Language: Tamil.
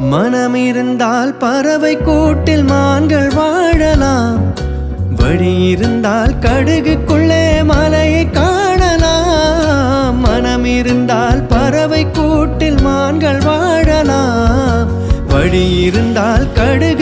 மனமிருந்தால் பறவை கூட்டில் மான்கள் வாழலாம். வழி இருந்தால் கடுகுக்குள்ளே மலையை காணலாம். மனம் இருந்தால் பறவை கூட்டில் மான்கள் வாழலாம். வழி இருந்தால் கடுகு